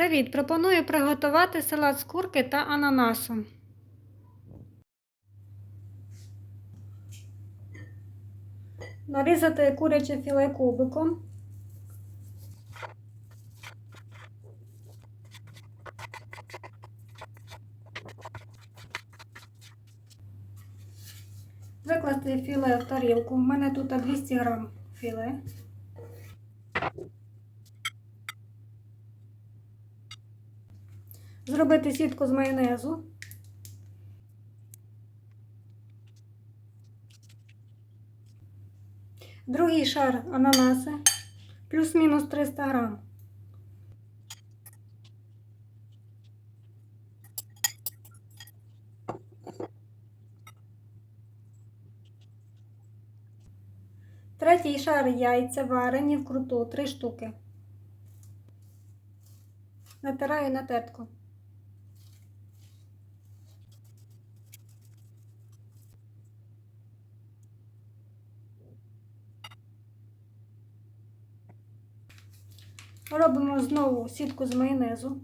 Привіт! Пропоную приготувати салат з курки та ананасу. Нарізати куряче філе кубиком. Викласти філе в тарілку. У мене тут 200 грам філе. Зробити сітку з майонезу. Другий шар ананаси. Плюс-мінус 300 грам. Третій шар яйця варені вкруту 3 штуки. Натираю на тертку. Робимо знову сітку з майонезу.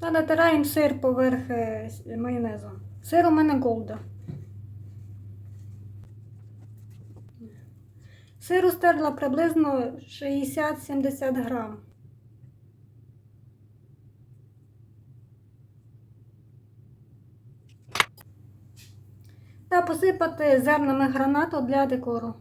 Та натираємо сир поверх е, майонезу. Сир у мене голда. Сиру стерла приблизно 60-70 грам. Та посипати зернами гранату для декору.